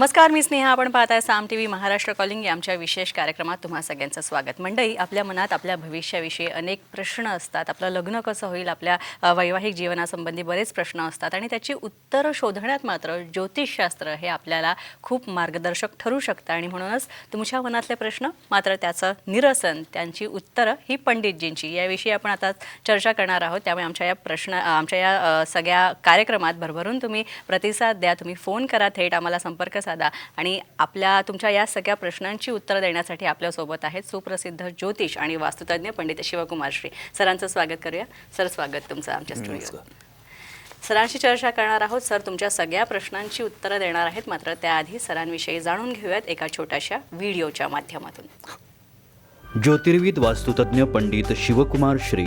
नमस्कार मी स्नेहा. आपण पाहताय Saam T V Maharashtra calling या आमच्या विशेष कार्यक्रमात तुम्हा सगळ्यांचं स्वागत. मंडळी आपल्या मनात आपल्या भविष्याविषयी अनेक प्रश्न असतात. आपलं लग्न कसं होईल? आपल्या वैवाहिक जीवनासंबंधी बरेच प्रश्न असतात आणि त्याची उत्तरं शोधण्यात मात्र ज्योतिषशास्त्र हे आपल्याला खूप मार्गदर्शक ठरू शकतं आणि म्हणूनच तुमच्या मनातले प्रश्न मात्र त्याचं निरसन त्यांची उत्तरं ही पंडितजींची. याविषयी आपण आता चर्चा करणार आहोत. त्यामुळे आमच्या या प्रश्न आमच्या या सगळ्या कार्यक्रमात भरभरून तुम्ही प्रतिसाद द्या. तुम्ही फोन करा. थेट आम्हाला संपर्क साधा आणि आपल्या तुमच्या या सगळ्या प्रश्नांची उत्तरं देण्यासाठी आपल्यासोबत आहेत सुप्रसिद्ध ज्योतिष आणि वास्तुतज्ञ पंडित शिवकुमार श्री. सरांचं स्वागत करूया. सर स्वागत तुमचं आमच्या स्टुडिओ. सरांशी चर्चा करणार आहोत. सर तुमच्या सगळ्या प्रश्नांची उत्तरं देणार आहेत. मात्र त्याआधी सरांविषयी जाणून घेऊयात एका छोट्याशा व्हिडिओच्या माध्यमातून. ज्योतिर्विद वास्तुतज्ञ पंडित शिवकुमार श्री.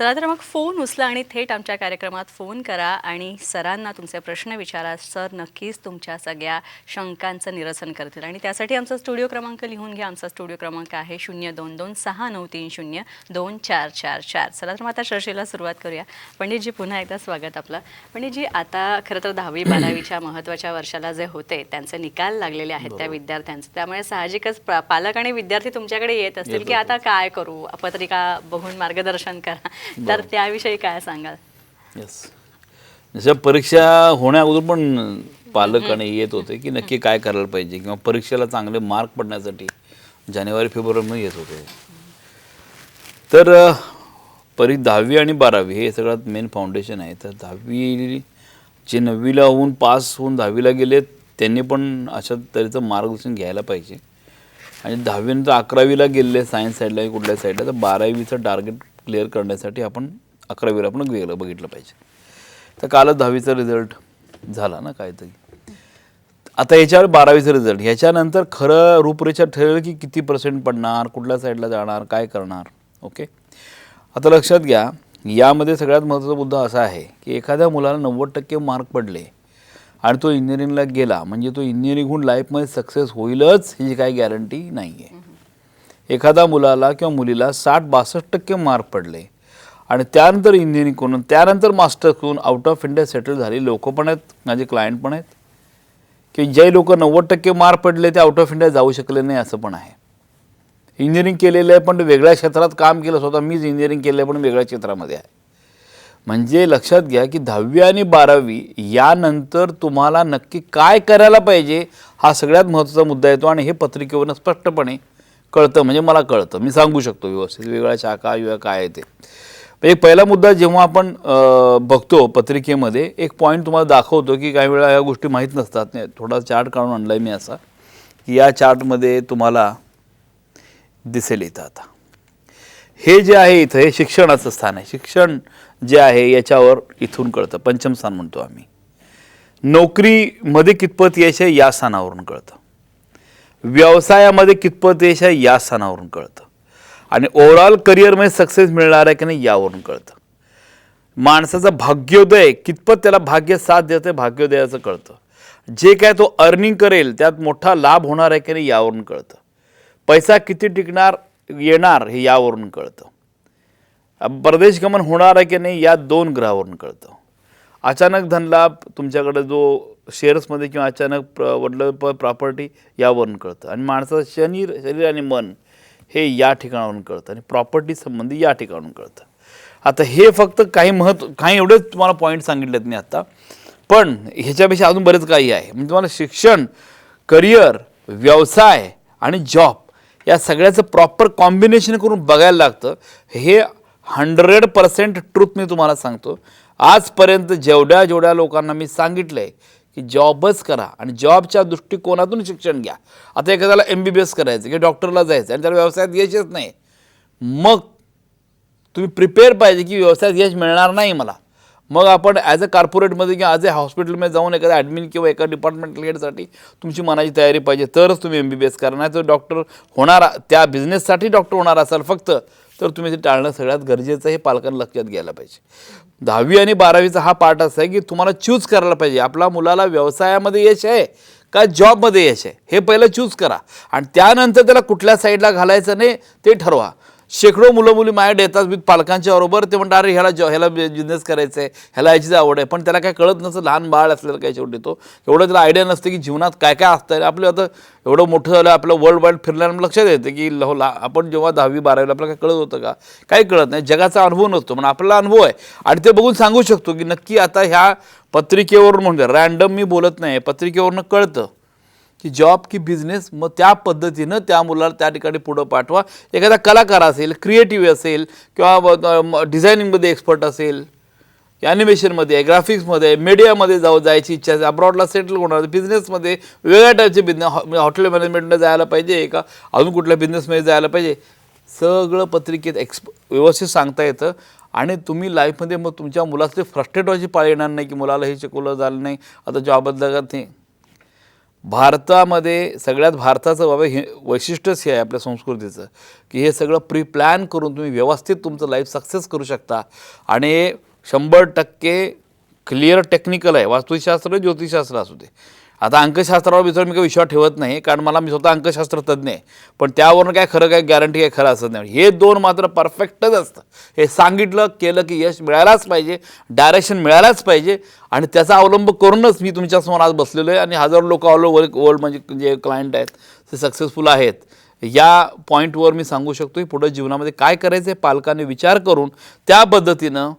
चला तर मग फोन उचला आणि थेट आमच्या कार्यक्रमात फोन करा आणि सरांना तुमचे प्रश्न विचारा. सर नक्कीच तुमच्या सगळ्या शंकांचं निरसन करतील. आणि त्यासाठी आमचा स्टुडिओ क्रमांक लिहून घ्या. आमचा स्टुडिओ क्रमांक आहे शून्य दोन दोन सहा नऊ तीन शून्य दोन चार चार चार. चला तर मग आता चर्चेला सुरुवात करूया. पंडितजी पुन्हा एकदा स्वागत आपलं. पंडितजी आता खरं तर दहावी बारावीच्या महत्त्वाच्या वर्षाला जे होते त्यांचे निकाल लागलेले आहेत त्या विद्यार्थ्यांचे. त्यामुळे साहजिकच पालक आणि विद्यार्थी तुमच्याकडे येत असतील की आता काय करू? पत्रिका बघून मार्गदर्शन करा. तर त्याविषयी काय सांगाल? येस जसं परीक्षा होण्या अगोदर पण पालक आणि येत होते की नक्की काय करायला पाहिजे किंवा परीक्षेला चांगले मार्क पडण्यासाठी जानेवारी फेब्रुवारीमध्ये येत होते. तर परी दहावी आणि बारावी हे सगळ्यात मेन फाउंडेशन आहे. तर दहावी जे नववीला होऊन पास होऊन दहावीला गेले त्यांनी पण अशा तऱ्हेचं मार्गदर्शन घ्यायला पाहिजे. आणि दहावीनंतर अकरावीला गेलेले सायन्स साईडला कुठल्या साईडला तर बारावीचं टार्गेट क्लिअर करण्यासाठी आपण अकरावीला आपण गेलं बघितलं पाहिजे. तर कालच दहावीचा रिझल्ट झाला ना काहीतरी. आता याच्यावर बारावीचा रिझल्ट ह्याच्यानंतर खरं रूपरेषा ठरेल की किती पर्सेंट पडणार कुठल्या साईडला जाणार काय करणार ओके आता लक्षात घ्या यामध्ये सगळ्यात महत्त्वाचा मुद्दा असा आहे की एखाद्या मुलाला नव्वद टक्के मार्क पडले आणि तो इंजिनिअरिंगला गेला म्हणजे तो इंजिनिअरिंग होऊन लाईफमध्ये सक्सेस होईलच ही काही गॅरंटी नाही आहे एखाद्या मुलाला किंवा मुलीला साठ बासष्ट टक्के मार्क पडले. आणि त्यानंतर इंजिनिअरिंग करून त्यानंतर मास्टर करून आउट ऑफ इंडिया सेटल झाले. लोक पण आहेत माझे क्लायंट पण आहेत. की जे लोक नव्वद टक्के मार्क पडले ते आउट ऑफ इंडिया जाऊ शकले नाही असं पण आहे. इंजिनिअरिंग केलेलं आहे पण वेगळ्या क्षेत्रात काम केलं स्वतः मीच इंजिनिअरिंग केलं आहे पण वेगळ्या क्षेत्रामध्ये आहे. म्हणजे लक्षात घ्या की दहावी आणि बारावी यानंतर तुम्हाला नक्की काय करायला पाहिजे हा सगळ्यात महत्त्वाचा मुद्दा येतो. आणि हे पत्रिकेवरनं स्पष्टपणे कळतं म्हणजे मला कळतं. मी सांगू शकतो व्यवस्थित वेगळ्या शाखा युवा काय आहे ते. एक पहिला मुद्दा जेव्हा आपण बघतो पत्रिकेमध्ये एक पॉईंट तुम्हाला दाखवतो की काही वेळा या गोष्टी माहीत नसतात. नाही थोडा चार्ट काढून आणला आहे मी असा की या चार्टमध्ये तुम्हाला दिसेल इथं आता. हे जे आहे इथं हे शिक्षणाचं स्थान आहे. शिक्षण जे आहे याच्यावर इथून कळतं. पंचम स्थान म्हणतो आम्ही. नोकरीमध्ये कितपत यश आहे या स्थानावरून कळतं. व्यवसायामध्ये कितपत यश आहे या सणावरून कळतं. आणि ओव्हरऑल करिअरमध्ये सक्सेस मिळणार आहे की नाही यावरून कळतं. माणसाचं भाग्योदय कितपत त्याला भाग्य साथ देतं भाग्योदयाचं कळतं. जे काय तो अर्निंग करेल त्यात मोठा लाभ होणार आहे की नाही यावरून कळतं. पैसा किती टिकणार येणार हे यावरून कळतं. परदेश गमन होणार आहे की नाही या दोन ग्रहावरून कळतं. अचानक धनलाभ तुमच्याकडे जो शेअर्समध्ये किंवा अचानक प्र वडलं प प्रॉपर्टी यावरून कळतं. आणि माणसाचं शरीर शरीर आणि मन हे या ठिकाणावरून कळतं. आणि प्रॉपर्टी संबंधी या ठिकाणावरून कळतं. आता हे फक्त काही महत्त्व काही एवढेच तुम्हाला पॉईंट सांगितलेत मी आता. पण ह्याच्यापेक्षा अजून बरेच काही आहे. म्हणजे तुम्हाला शिक्षण करिअर व्यवसाय आणि जॉब या सगळ्याचं प्रॉपर कॉम्बिनेशन करून बघायला लागतं. हे हंड्रेड पर्सेंट ट्रूथ मी तुम्हाला सांगतो. आजपर्यंत जेवढ्या जेवढ्या लोकांना मी सांगितलं आहे की जॉबच करा आणि जॉबच्या दृष्टिकोनातून शिक्षण घ्या. आता एखाद्याला एम बी बी एस करायचं किंवा डॉक्टरला जायचं आणि त्याला व्यवसायात यशच नाही. मग तुम्ही प्रिपेअर पाहिजे की व्यवसायात यश मिळणार नाही मला. मग आपण ॲज अ कॉर्पोरेटमध्ये किंवा ॲज अ हॉस्पिटलमध्ये जाऊन एखाद्या ॲडमिन किंवा एका डिपार्टमेंट हेडसाठी तुमची मनाची तयारी पाहिजे. तरच तुम्ही एम बी बी एस करा नाही तर डॉक्टर होणार त्या बिझनेससाठी डॉक्टर होणार असाल फक्त तर तुम्ही ते टाळणं सगळ्यात गरजेचं आहे हे पालकांना लक्षात घ्यायला पाहिजे. दहावी आणि बारावीचा हा पार्ट असा आहे की तुम्हाला चूज करायला पाहिजे. आपला मुलाला व्यवसायामध्ये यश आहे का जॉबमध्ये यश आहे? हे पहिलं चूज करा. आणि त्यानंतर त्याला कुठल्या साईडला घालायचं नाही ते ठरवा. शेकडो मुलं मुली माझ्याकडे येतात मी पालकांच्या बरोबर ते म्हणतात अरे ह्याला जॉ ह्याला बिझनेस करायचं आहे ह्याला याचीच आवड आहे. पण त्याला काय कळत नसतं लहान बाळ असलेलं काय शेवटी तो. एवढं त्याला आयडिया नसते की जीवनात काय काय असतं. आपलं आता एवढं मोठं झालं आपलं वर्ल्ड वाईड फिरल्यानं लक्षात येतं की लहो ला आपण जेव्हा दहावी बारावीला आपल्याला काय कळत होतं का? काही कळत नाही. जगाचा अनुभव नसतो पण आपला अनुभव आहे. आणि ते बघून सांगू शकतो की नक्की आता ह्या पत्रिकेवरून म्हणजे रॅन्डम मी बोलत नाही पत्रिकेवरनं कळतं. की जॉब की बिझनेस मग त्या पद्धतीनं त्या मुलाला त्या ठिकाणी पुढं पाठवा. एखादा कलाकार असेल क्रिएटिव्ह असेल किंवा डिझायनिंगमध्ये एक्सपर्ट असेल ॲनिमेशनमध्ये ग्राफिक्समध्ये मीडियामध्ये जाऊ जायची इच्छा असेल अब्रॉडला सेटल होणार बिझनेसमध्ये वेगळ्या टाईपचे बिझनेस हॉटेल मॅनेजमेंटमध्ये जायला पाहिजे का अजून कुठल्या बिझनेसमध्ये जायला पाहिजे? सगळं पत्रिकेत एक्सप व्यवस्थित सांगता येतं. आणि तुम्ही लाईफमध्ये मग तुमच्या मुलाचे फ्रस्ट्रेट व्हायची पाळी येणार नाही की मुलाला हे शिकवलं झालं नाही आता जॉबबद्दल लागत नाही. भारतामध्ये सगळ्यात भारताचं बाबा हे वैशिष्ट्यच हे आहे आपल्या संस्कृतीचं की हे सगळं प्री प्लॅन करून तुम्ही व्यवस्थित तुमचं लाईफ सक्सेस करू शकता. आणि शंभर टक्के क्लिअर टेक्निकल आहे वास्तुशास्त्र ज्योतिषशास्त्र असू दे. आता अंकशास्त्रावर विचार मी काही विश्वास ठेवत नाही कारण मला मी स्वतः अंकशास्त्र तज्ज्ञ आहे. पण त्यावरून काय खरं काय गॅरंटी काय खरं असत नाही. हे दोन मात्र परफेक्टच असतं. हे सांगितलं केलं की यश मिळायलाच पाहिजे डायरेक्शन मिळायलाच पाहिजे आणि त्याचा अवलंब करूनच मी तुमच्यासमोर आज बसलेलो आहे. आणि हजारो लोक ऑल ओव्हर वर्ल्ड म्हणजे जे क्लायंट आहेत ते सक्सेसफुल आहेत. या पॉईंटवर मी सांगू शकतो की पुढं जीवनामध्ये काय करायचं आहे पालकांनी विचार करून त्या पद्धतीनं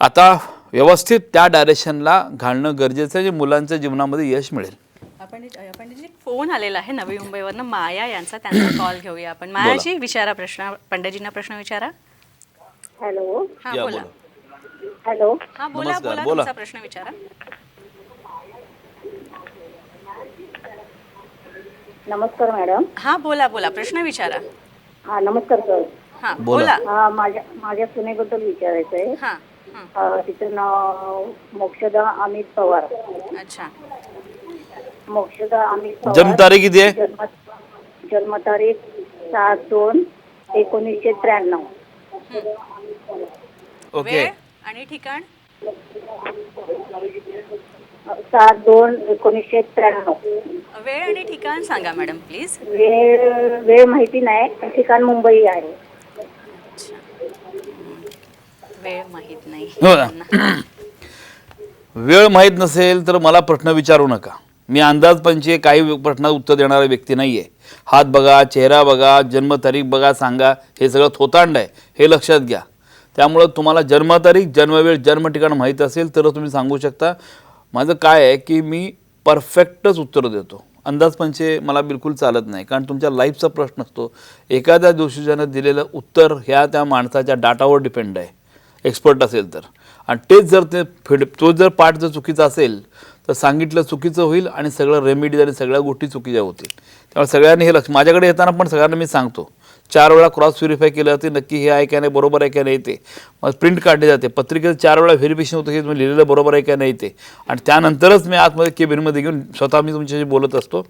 आता व्यवस्थित त्या डायरेक्शनला घालणं गरजेचं आहे जे मुलांच्या जीवनामध्ये यश मिळेल. आपण पंडितजी फोन आलेला आहे नवी मुंबईवरनं. माया यांचा त्यांचा कॉल घेऊया आपण. मायाजी विचारा प्रश्न पंडितजींना प्रश्न विचारा. हॅलो. हा या बोला. बोला. हॅलो. हा बोला नमस्कार, बोला बोला. तुमचा प्रश्न विचारा. नमस्कार मॅडम. हा बोला बोला प्रश्न विचारा. हा नमस्कार सर. हा बोला. बोला. हा माझ्या माझ्या सुनेबद्दल विचारायचं आहे हं, अं, तिचं नाव मोक्षदा अमित पवार. अच्छा. मोक्षदा अमित पवार. जन्मतारीख किती आहे? जन्म जन्मतारीख सात दोन एकोणीसशे त्र्याण्णव. ओके. वेळ आणि ठिकाण? सात दोन एकोणीसशे त्र्याण्णव. वेळ आणि ठिकाण सांगा मॅडम प्लीज. वेळ वेळ माहिती नाही पण ठिकाण मुंबई आहे. वेळ माहीत नाही. हो ना. वेळ माहीत नसेल तर मला प्रश्न विचारू नका. मी अंदाजपंचे काही प्रश्नात उत्तर देणारा व्यक्ती नाही आहे हात बघा चेहरा बघा जन्मतारीख बघा सांगा हे सगळं थोतांड आहे. हे लक्षात घ्या. त्यामुळं तुम्हाला जन्मतारीख जन्मवेळ जन्म ठिकाण माहीत असेल तर तुम्ही सांगू शकता. माझं काय आहे की मी परफेक्टच उत्तर देतो. अंदाजपंचे मला बिलकुल चालत नाही. कारण तुमच्या लाईफचा प्रश्न असतो. एखाद्या दिवशीच्यानं दिलेलं उत्तर ह्या त्या माणसाच्या डाटावर डिपेंड आहे. एक्सपर्ट असेल तर. आणि तेच जर ते फेड तो जर पार्ट जर चुकीचा असेल तर सांगितलं चुकीचं होईल आणि सगळं रेमेडीज आणि सगळ्या गोष्टी चुकीच्या होतील. त्यामुळे सगळ्यांनी हे लक्ष माझ्याकडे येताना पण सगळ्यांना मी सांगतो. चार वेळा क्रॉस व्हेरीफाय केलं जाते नक्की हे आहे का नाही बरोबर आहे का नाही ते. मग प्रिंट काढले जाते. पत्रिकेत चार वेळा व्हेरिफिकेशन होतं की तुम्ही लिहिलेलं बरोबर आहे का नाही ते. आणि त्यानंतरच मी आतमध्ये केबिनमध्ये घेऊन स्वतः मी तुमच्याशी बोलत असतो.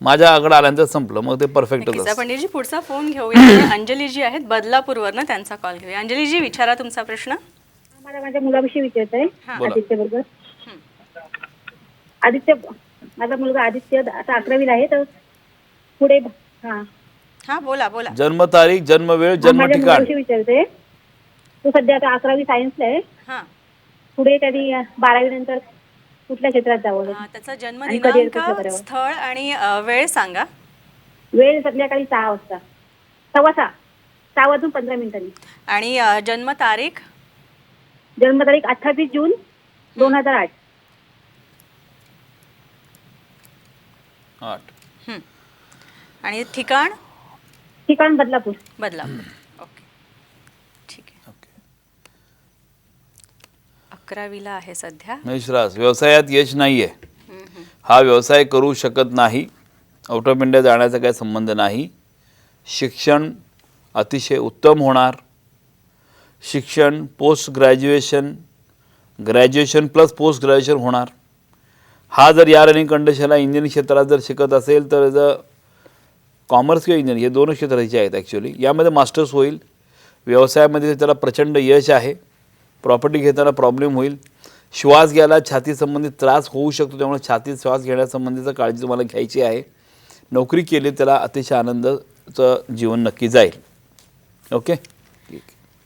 माझ्या आकडे आल्यानंतर संपलं मग ते परफेक्टच नक्कीच. असतं पंडितजी पुढचा फोन घेऊया. अंजलीजी आहेत बदलापूरवरनं त्यांचा कॉल घेऊया. अंजलीजी विचारा तुमचा प्रश्न. मला माझ्या मुलाविषयी विचारायचं आहे हा. बोला. आदित्य बरोबर. आदित्य माझा मुलगा आदित्य आता अकरावीला आहे तर पुढे हा. हा बोला बोला. जन्मतारीख जन्मवेळ माझ्या जन्म ठिकाण. मुलाविषयी विचारते तो सध्या आता अकरावी सायन्सला आहे. हां. पुढे त्यांनी बारावी नंतर कुठल्या क्षेत्रात जावं अं, त्याचा जन्म आणि दिनांक करावं? स्थळ आणि अं, वेळ सांगा. वेळ संध्याकाळी सहा वाजता. सव्वा सहा. सहा वाजून पंधरा मिनिटांनी. आणि अं, जन्म तारीख? जन्मतारीख अठ्ठावीस जून दोन हजार आठ. आठ. हं. आणि ठिकाण? ठिकाण बदलापूर. बदलापूर ओके ठीक आहे ओके अकरावीला आहे सध्या. मेषराज व्यवसायात यश नाही आहे हा व्यवसाय करू शकत नाही. आउट ऑफ इंडिया जाण्याचा काही संबंध नाही. शिक्षण अतिशय उत्तम होणार. शिक्षण post graduation graduation plus post graduation होणार. हा जर या रनिंग कंडिशनला इंजिनिअरिंग क्षेत्रात जर शिकत असेल तर जर कॉमर्स किंवा इंजिनिअरिंग हे दोनच क्षेत्राचे आहेत ॲक्च्युली यामध्ये मास्टर्स होईल. व्यवसायामध्ये त्याला प्रचंड यश आहे. प्रॉपर्टी घेताना प्रॉब्लेम होईल. श्वास घ्यायला छातीसंबंधित त्रास होऊ शकतो त्यामुळे छातीत श्वास घेण्यासंबंधीचं काळजी तुम्हाला घ्यायची आहे. नोकरी केली त्याला अतिशय आनंदाचं जीवन नक्की जाईल. ओके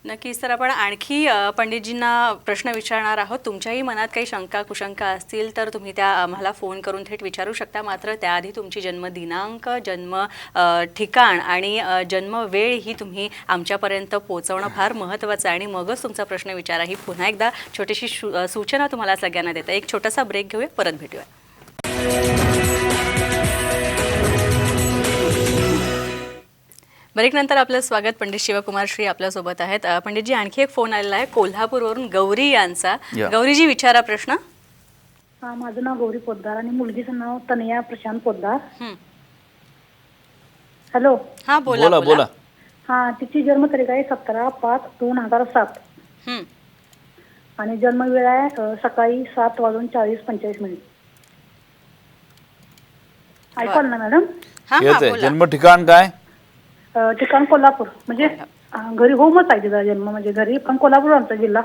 नक्कीच. तर आपण आणखी पंडितजींना प्रश्न विचारणार आहोत. तुमच्याही मनात काही शंका कुशंका असतील तर तुम्ही त्या आम्हाला फोन करून थेट विचारू शकता. मात्र त्याआधी तुमची जन्मदिनांक जन्म ठिकाण आणि जन्म वेळ ही तुम्ही आमच्यापर्यंत पोहोचवणं फार महत्त्वाचं आहे. आणि मगच तुमचा प्रश्न विचारा ही पुन्हा एकदा छोटीशी शु- सूचना तुम्हाला सगळ्यांना देता. एक छोटासा ब्रेक घेऊया. परत भेटूया. ब्रेकनंतर आपलं स्वागत. पंडित शिवकुमार श्री आपल्यासोबत आहेत. पंडितजी आणखी एक फोन आलेला आहे. कोल्हापूरवरून गौरी यांचा. गौरीजी विचारा प्रश्न. हा माझं नाव गौरी पोद्दार आणि मुलगीचं नाव तनया प्रशांत पोद्दार हं. हॅलो. हा बोला बोला बोला. हा तिची जन्मतारीख आहे सतरा पाच दोन हजार सात. हं. आणि जन्मवेळ आहे अ, सकाळी सात वाजून चाळीस पंचेचाळीस मिनिट. ऐकू आलं ना मॅडम? हा हा आहे जन्म ठिकाण काय? अ, ठिकाण कोल्हापूर. म्हणजे अ, घरी होमच आहे तिचा जन्म. म्हणजे घरी पण कोल्हापूर आमचा जिल्हा.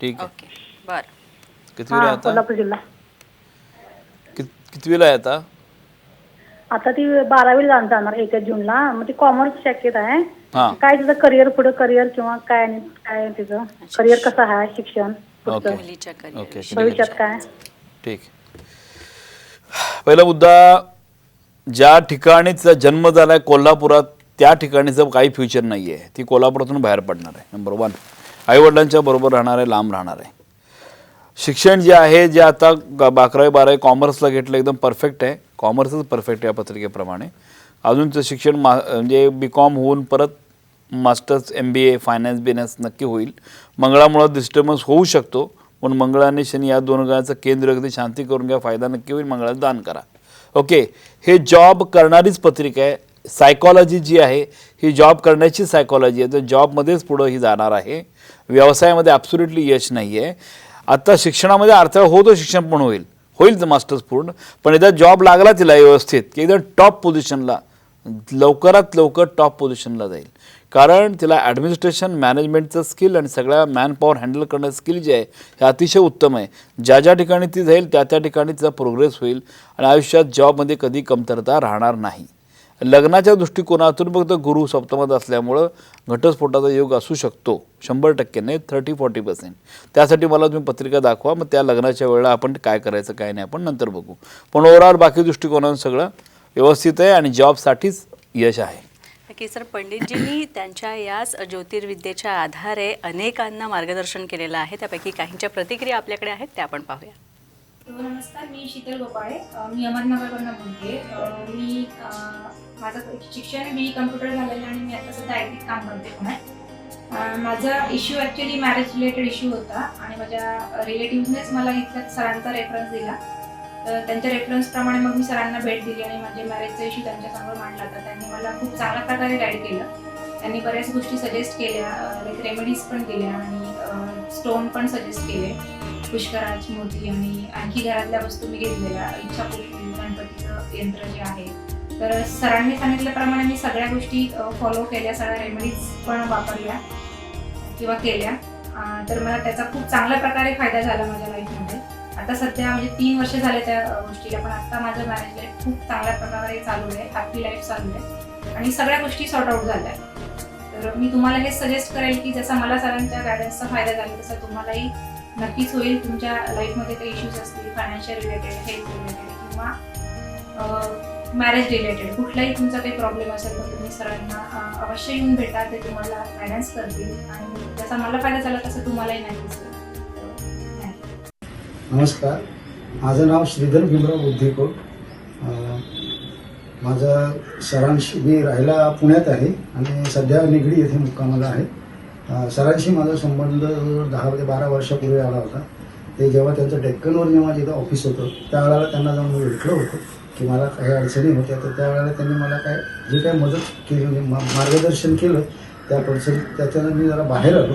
ठीक आहे. ओके बरं. कितवीला आहे हा आता? कोल्हापूर जिल्हा. कित कितवीला आहे आता? आता ती बारावीला जाण- जाणार एक जूनला. मग ती कॉमर्स शाखेत आहे. हां. काय तिचं करिअर पुढे करिअर किंवा काय आणि काय तिचं? करिअर कसं आहे शिक्षण पुढचं? ओके. मुलीच्या करिअर ओके भविष्यात काय? ठीक. पहिला मुद्दा ज्या ठिकाणी तिचा जन्म झाला आहे कोल्हापुरात त्या ठिकाणीचं काही फ्युचर नाही आहे ती कोल्हापुरातून बाहेर पडणार आहे. नंबर वन आईवडिलांच्या बरोबर राहणार आहे लांब राहणार आहे. शिक्षण जे आहे जे आता ग- बारावी बारावी कॉमर्सला घेतलं एकदम परफेक्ट आहे. कॉमर्सच परफेक्ट आहे या पत्रिकेप्रमाणे. अजूनचं शिक्षण मा म्हणजे बी कॉम होऊन परत masters M B A finance business नक्की होईल. मंगळामुळं डिस्टर्बन्स होऊ शकतो पण मंगळ आणि शनी या दोन ग्रहाचं केंद्र अगदी शांती करून घ्या फायदा नक्की होईल मंगळाचं दान करा. ओके हे जॉब करणारीच पत्रिका आहे. सायकॉलॉजी जी आहे ही जॉब करण्याची सायकॉलॉजी आहे. तर जॉबमध्येच पुढं ही जाणार आहे. व्यवसायामध्ये ॲब्सोल्युटली यश नाही आहे आत्ता शिक्षणामध्ये अडथळा होतो शिक्षण पण होईल. होईल मास्टर्स पूर्ण. पण एकदा जॉब लागला तिला व्यवस्थित की एकदम टॉप पोझिशनला लवकरात लवकर टॉप पोझिशनला जाईल. कारण तिला ॲडमिनिस्ट्रेशन मॅनेजमेंटचं स्किल आणि सगळ्या मॅन पॉवर हँडल करण्याचं स्किल जे आहे हे अतिशय उत्तम आहे. ज्या ज्या ठिकाणी ती जाईल त्या त्या ठिकाणी तिचा प्रोग्रेस होईल आणि आयुष्यात जॉबमध्ये कधी कमतरता राहणार नाही. लग्नाच्या दृष्टिकोनातून फक्त गुरु सप्तमात असल्यामुळं घटस्फोटाचा योग असू शकतो. शंभर टक्के नाही थर्टी फॉर्टी पर्सेंट त्यासाठी मला तुम्ही पत्रिका दाखवा मग त्या लग्नाच्या वेळेला आपण काय करायचं काय नाही आपण नंतर बघू. पण ओव्हरऑल बाकी दृष्टिकोनातून सगळं व्यवस्थित आहे आणि जॉबसाठीच यश आहे. की सर पंडितजींनी त्यांच्या याच ज्योतिर्विद्येच्या आधारे अनेकांना मार्गदर्शन केलेलं आहे. त्यापैकी काहींच्या प्रतिक्रिया आपल्याकडे आहेत त्या आपण पाहूया. नमस्कार मी शीतल गोपाळे. मी अहमदनगरवरनं बोलते. मी माझं शिक्षण बी कम्प्युटर झालेलं आणि मी आता सध्या आय टीत काम करते पुण्यात माझा issue actually marriage related issue होता आणि माझ्या रिलेटिव्हनेच मला इथल्या सरांचा रेफरन्स दिला. तर त्यांच्या रेफरन्सप्रमाणे मग मी सरांना भेट दिली आणि माझे मॅरेजचा इश्यू त्यांच्यासमोर मांडला. तर त्यांनी मला खूप चांगल्या प्रकारे गाईड केलं. त्यांनी बऱ्याच गोष्टी सजेस्ट केल्या लाईक रेमेडीज पण दिल्या आणि स्टोन पण सजेस्ट केले. पुष्कराज मोती आणि आणखी घरातल्या वस्तू मी घेतलेल्या इच्छापूर्ती गणपतीचं यंत्र जे आहे. तर सरांनी सांगितल्याप्रमाणे मी सगळ्या गोष्टी फॉलो केल्या सगळ्या रेमेडीज पण वापरल्या किंवा केल्या. तर मला त्याचा खूप चांगल्या प्रकारे फायदा झाला माझ्या लाईफमध्ये आता सध्या म्हणजे तीन वर्ष झाले त्या गोष्टीला पण आता माझं मॅरेज लाईफ खूप चांगल्या प्रकारे चालू आहे हॅपी लाईफ चालू आहे. आणि सगळ्या गोष्टी सॉर्ट आऊट झाल्या. तर मी तुम्हाला हे सजेस्ट करेल की जसा मला सरांच्या गायडन्सचा फायदा झाला तसा तुम्हालाही नक्कीच होईल. तुमच्या लाईफमध्ये काही इश्यूज असतील फायनान्शियल रिलेटेड हेल्थ रिलेटेड किंवा मॅरेज रिलेटेड कुठलाही तुमचा काही प्रॉब्लेम असेल तर तुम्ही सरांना अवश्य येऊन भेटा. ते तुम्हाला फायनान्स करतील आणि जसा मला फायदा झाला तसं तुम्हालाही नाही दिसेल नमस्कार. माझं नाव श्रीधर भीमराव बुद्धिकोट माझा माझं सरांशी मी राहायला पुण्यात आहे आणि सध्या निगडी येथे मुक्कामाला आहे. सरांशी माझा संबंध दहा ते बारा वर्षापूर्वी आला होता. ते जेव्हा त्यांचं डेक्कनवर जेव्हा जिथं ऑफिस होतं त्यावेळेला त्यांना जाऊन मी भेटलो होतो की मला काही अडचणी होत्या. तर त्यावेळेला त्यांनी मला काय जे काही मदत केली म्हणजे मा- मार्गदर्शन केलं त्या पर्सन त्याच्यानं मी जरा बाहेर आलो.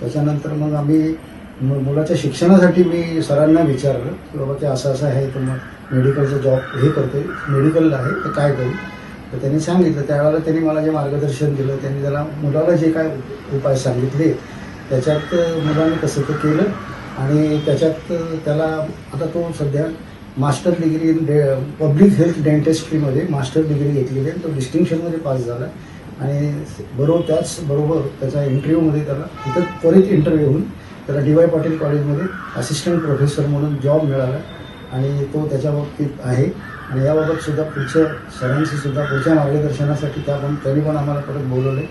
त्याच्यानंतर मग आम्ही मु- मुलाच्या शिक्षणासाठी मी सरांना विचारलं की बाबा ते असं असं आहे तर मग मेडिकलचं जॉब हे करतो मेडिकलला आहे तर काय करू? तर त्यांनी सांगितलं त्यावेळेला त्यांनी मला जे मार्गदर्शन दिलं त्यांनी त्याला मुलाला जे काय उपाय सांगितले त्याच्यात मुलाने तसं ते केलं आणि त्याच्यात त्याला आता तो सध्या master degree in the public health डेंटिस्ट्रीमध्ये master degree घेतलेली आहे तो डिस्टिंक्शनमध्ये पास झाला आणि बरोबर त्याच बरोबर त्याच्या इंटरव्ह्यूमध्ये त्याला तिथं त्वरित इंटरव्ह्यू होऊन त्याला डी वाय पाटील कॉलेजमध्ये असिस्टंट प्रोफेसर म्हणून जॉब मिळाला आणि तो त्याच्या बाबतीत आहे. आणि याबाबत सुद्धा पुढच्या सरांशी सुद्धा पुढच्या मार्गदर्शनासाठी त्या पण त्यांनी पण आम्हाला परत बोलवले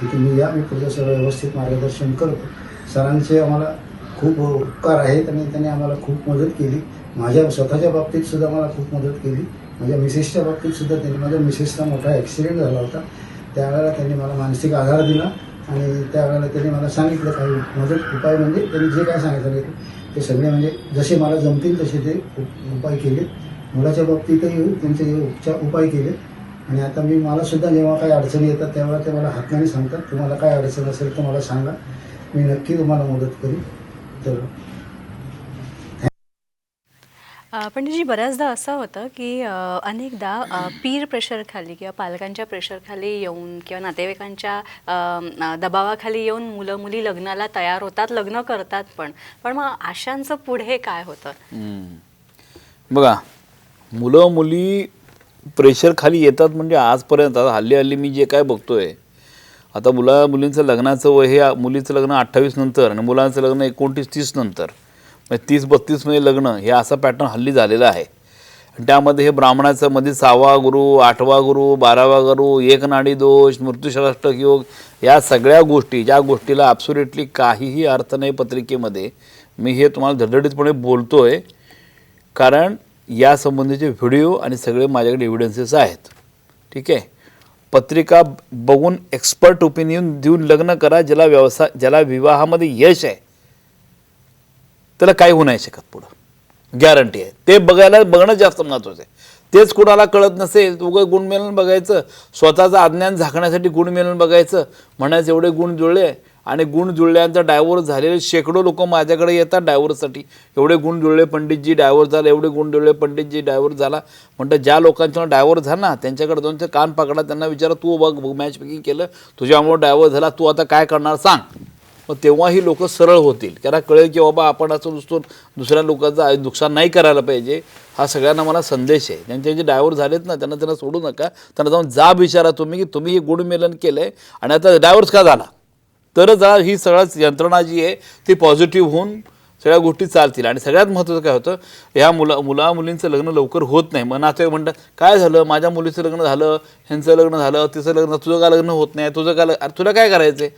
की तुम्ही या मी पुढचं सगळं व्यवस्थित मार्गदर्शन करतो. सरांचे आम्हाला खूप उपकार आहेत आणि त्यांनी आम्हाला खूप मदत केली. माझ्या स्वतःच्या बाबतीत सुद्धा मला खूप मदत केली. माझ्या मिसेसच्या बाबतीत सुद्धा त्यांनी माझ्या मिसेसचा मोठा ॲक्सिडेंट झाला होता. त्यावेळेला त्यांनी मला मानसिक आधार दिला आणि त्यावेळेला त्यांनी मला सांगितलं काही मदत उपाय म्हणजे त्यांनी जे काय सांगितलं ते सगळे म्हणजे जसे मला जमतील तसे ते उपाय केले. मुलाच्या बाबतीतही त्यांचे उपचार उपाय केले. आणि आता मी मला सुद्धा जेव्हा काही अडचणी येतात तेव्हा ते मला हाताने सांगतात. तुम्हाला काय अडचण असेल तर मला सांगा. मी नक्की तुम्हाला मदत करू तर पंडितजी बऱ्याचदा असं होतं की अनेकदा पीर प्रेशरखाली किंवा पालकांच्या प्रेशरखाली येऊन किंवा नातेवाईकांच्या दबावाखाली येऊन मुलं मुली लग्नाला तयार होतात लग्न करतात पण. पण मग आशांचं पुढे काय होतं. बघा मुलं मुली प्रेशर खाली येतात म्हणजे आजपर्यंत. आता हल्ली हल्ली मी जे काय बघतोय आता मुला मुलींचं लग्नाचं वय हे मुलीचं लग्न अठ्ठावीस नंतर आणि मुलांचं लग्न एकोणतीस तीस नंतर म्हणजे तीस बत्तीसमध्ये लग्न हे असा पॅटर्न हल्ली झालेला आहे. आणि त्यामध्ये हे ब्राह्मणाचं मध्ये सहावा गुरु आठवा गुरु बारावा गुरु एक नाडी दोष मृत्यूषष्टक योग या सगळ्या गोष्टी ज्या गोष्टीला ॲब्सुरेटली काहीही अर्थ नाही पत्रिकेमध्ये मी हे तुम्हाला धडधडीतपणे बोलतो आहे कारण या संबंधीचे व्हिडिओ आणि सगळे माझ्याकडे एव्हिडन्सेस आहेत. ठीक आहे? पत्रिका बघून एक्सपर्ट ओपिनियन देऊन लग्न करा ज्याला व्यवसाय ज्याला विवाहामध्ये यश आहे. त्याला काही होऊ नाही शकत पुढं. गॅरंटी आहे. ते बघायला बघणं जास्त महत्त्वाचं आहे. तेच कुणाला कळत नसेल उगं उगं गुणमेलन बघायचं. स्वतःचं अज्ञान झाकण्यासाठी गुणमेलन बघायचं. म्हणायचं एवढे गुण जुळले आणि गुण जुळल्यानंतर डायव्होर्स झालेले शेकडो लोक माझ्याकडे येतात डायव्होर्ससाठी. एवढे गुण जुळले पंडितजी डायव्होर्स झाला. एवढे गुण जुळले पंडितजी डायव्होर्स झाला. म्हणतं ज्या लोकांच्या डायव्होर्स झाला ना त्यांच्याकडे जाऊन ते कान पकडा त्यांना विचारा तू बघ मॅच मेकिंग केलं. तुझ्यामुळे डायव्होर्स झाला. तू आता काय करणार सांग. मग तेव्हाही लोक सरळ होतील. त्यांना कळेल की बाबा आपण असं नुसतो दुसऱ्या लोकांचं नुकसान नाही करायला पाहिजे. हा सगळ्यांना मला संदेश आहे. त्यांचे जे डायव्हर झालेत ना त्यांना त्यांना सोडू नका. त्यांना जाऊन जाब विचारा तुम्ही की तुम्ही हे गुणमेलन केलं आहे आणि आता डायव्हर्स का झाला? तरच जरा ही सगळ्याच यंत्रणा जी आहे ती पॉझिटिव्ह होऊन सगळ्या गोष्टी चालतील. आणि सगळ्यात महत्त्वाचं काय होतं ह्या मुला मुला मुलींचं लग्न लवकर होत नाही. मग नातेवाईक म्हणतात काय झालं? माझ्या मुलीचं लग्न झालं ह्यांचं लग्न झालं तिचं लग्न तुझं का लग्न होत नाही? तुझं का लग्न अरे तुला काय करायचं आहे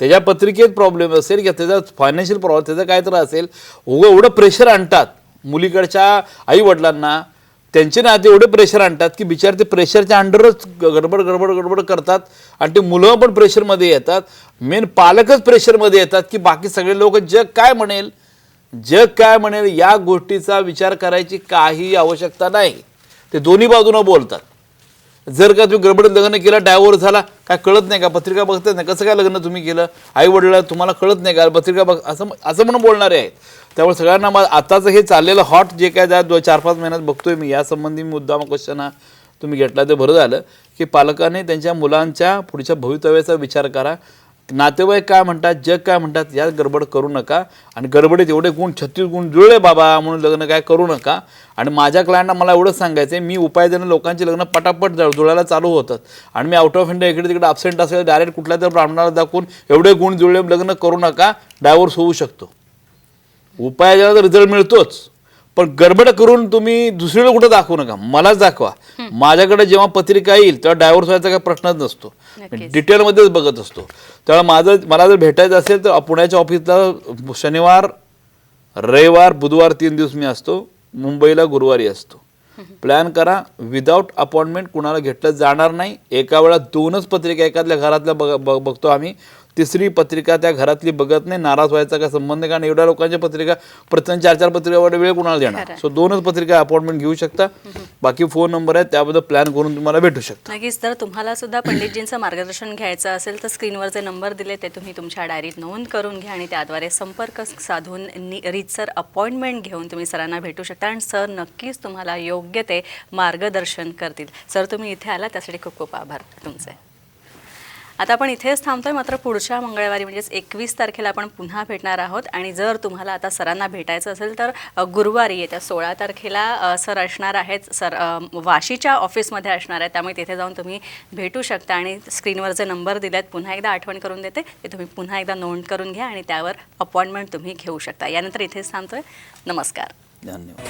त्याच्या पत्रिकेत प्रॉब्लेम असेल किंवा त्याचा फायनान्शियल प्रॉब्लेम त्याचं काय तर असेल उगं एवढं प्रेशर आणतात मुलीकडच्या आईवडिलांना त्यांचे नाते एवढे प्रेशर आणतात की बिचार ते प्रेशरच्या अंडरच गडबड गडबड गडबड करतात आणि ते मुलं पण प्रेशरमध्ये येतात. मेन पालकच प्रेशरमध्ये येतात की बाकी सगळे लोक जग काय म्हणेल? जग काय म्हणेल? या गोष्टीचा विचार करायची काही आवश्यकता नाही. ते दोन्ही बाजूनं बोलतात. जर का तुम्ही गडबडीत लग्न केलं डायव्होर्स झाला काय कळत नाही का? पत्रिका बघतात नाही कसं काय लग्न तुम्ही केलं? आई वडिला तुम्हाला कळत नाही का? पत्रिका बघ असं असं म्हणून बोलणारे आहेत. त्यामुळे सगळ्यांना मग आताचं हे चाललेलं हॉट जे काय त्या चार पाच महिन्यात बघतोय मी यासंबंधी मुद्दाम क्वेश्चन हा तुम्ही घेतला. ते बरं झालं की पालकाने त्यांच्या मुलांच्या पुढच्या भवितव्याचा विचार करा. नातेवाईक काय म्हणतात जग काय म्हणतात यात गडबड करू नका. आणि गडबडीत एवढे गुण छत्तीस गुण जुळले बाबा म्हणून लग्न काय करू नका. आणि माझ्या क्लायंटना मला एवढंच सांगायचं आहे मी उपाय देणं लोकांची लग्न पटापट जळ- जुळायला चालू होतात आणि मी आउट ऑफ इंडिया इकडे तिकडे अब्सेंट असेल डायरेक्ट कुठल्या तरी ब्राह्मणाला दाखवून एवढे गुण जुळले लग्न करू नका डायव्होर्स होऊ शकतो. उपाय ज्याला तर रिझल्ट मिळतोच. पण गडबड करून तुम्ही दुसरीला कुठं दाखवू नका. मलाच दाखवा. माझ्याकडे जेव्हा पत्रिका येईल तेव्हा डायव्होर्स व्हायचा काही प्रश्नच नसतो. डिटेलमध्येच बघत असतो. तेव्हा माझं मला जर भेटायचं असेल तर पुण्याच्या ऑफिसला शनिवार रविवार बुधवार तीन दिवस मी असतो. मुंबईला गुरुवारी असतो. प्लॅन करा विदाऊट अपॉइंटमेंट कुणाला घेतलं जाणार नाही. एका वेळा दोनच पत्रिका एखाद्या घरातल्या बघ- बघतो आम्ही. तिसरी पत्रिका त्या घरातली बघत नाही नाराज व्हायचा काय संबंध कारण एवढ्या लोकांच्या पत्रिका प्रत्येक चार चार पत्रिका वेळ कुणाला देणार? सो दोनच पत्रिका अपॉइंटमेंट घेऊ शकता. बाकी फोन नंबर आहे त्याबद्दल प्लॅन करून तुम्हाला भेटू शकता. नक्कीच जर तुम्हाला सुद्धा पंडितजींचं मार्गदर्शन घ्यायचं असेल तर स्क्रीनवर जे नंबर दिले ते तुम्ही तुमच्या डायरीत नोंद करून घ्या आणि त्याद्वारे संपर्क साधून रीतसर अपॉइंटमेंट घेऊन तुम्ही सरांना भेटू शकता. आणि सर नक्कीच तुम्हाला योग्य ते मार्गदर्शन करतील. सर तुम्ही इथे आला त्यासाठी खूप खूप आभार. तुमचे. आता आपण इथेच थांबतोय. मात्र पुढच्या मंगळवारी म्हणजेच एकवीस तारखेला आपण पुन्हा भेटणार आहोत. आणि जर तुम्हाला आता सरांना भेटायचं असेल तर गुरुवारी येत्या सोळा तारखेला सर असणार आहेत. सर वाशीच्या ऑफिसमध्ये असणार आहेत. त्यामुळे तिथे जाऊन तुम्ही भेटू शकता. आणि स्क्रीनवर जे नंबर दिलेत पुन्हा एकदा आठवण करून देते. ते तुम्ही पुन्हा एकदा नोंद करून घ्या आणि त्यावर अपॉइंटमेंट तुम्ही घेऊ शकता. यानंतर इथेच थांबतोय. नमस्कार. धन्यवाद.